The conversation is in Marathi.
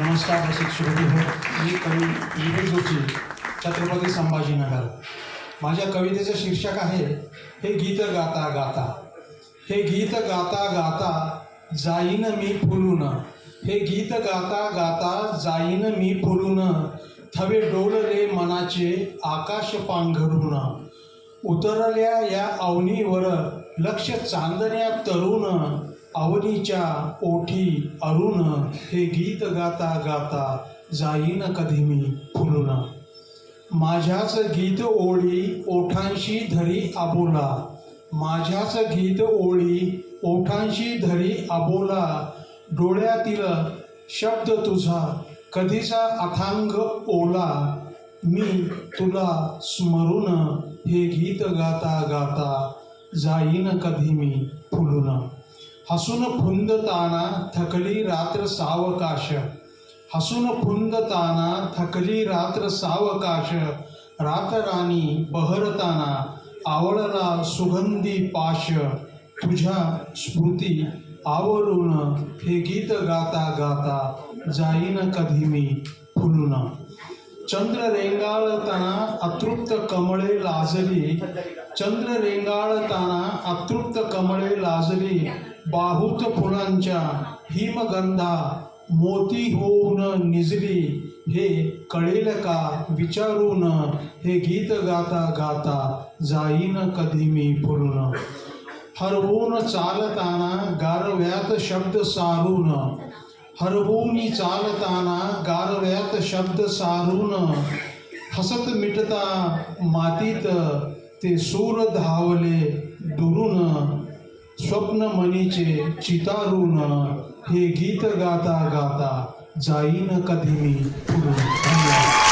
नमस्कार रसिक श्रोते हो मी कवी विवेक जोशी छत्रपती संभाजीनगर माझ्या कवितेचं शीर्षक आहे हे गीत गाता गाता. हे गीत गाता गाता जाईन मी फुलून. हे गीत गाता गाता जाईन मी फुलून. थवे डोलले मनाचे आकाश पांघरून. उतरल्या या अवनीवर लक्ष चांदण्या तरुण. अवनीच्या ओठी अरुण हे गीत गाता गाता जाईन कधी मी फुलून. माझ्याच गीत ओळी ओठांशी धरी आबोला. माझ्याच गीत ओळी ओठांशी धरी आबोला. डोळ्यातील शब्द तुझा कधीचा अथांग ओला. मी तुला स्मरून हे गीत गाता गाता जाईन कधी मी फुलून. हसून फुंदताना थकली रात्र सावकाश हसून फुंदताना थकली रात्र सावकाश रातराणी बहरताना आवळला सुगंधी पाश तुझ्या स्मृती आवरून हे गीत गाता गाता जाईन कधी मी फुलून चंद्र रेंगाळताना अतृप्त कमळे लाजली. चंद्र रेंगाळताना अतृप्त कमळे लाजली. बाहुत फुलांच्या हिमगंधा मोती होऊन निजली. हे कळेल का विचारून? हे गीत गाता गाता जाईन कधी मी फुलून हरवून चालताना गारव्यात शब्द सारून. हरभूमी चालताना गारव्यात शब्द सारून हसत मिटता मातीत ते सूर धावले दुरून स्वप्न मनीचे चितारून हे गीत गाता गाता जाईन कधी मी फुलून धन्यवाद.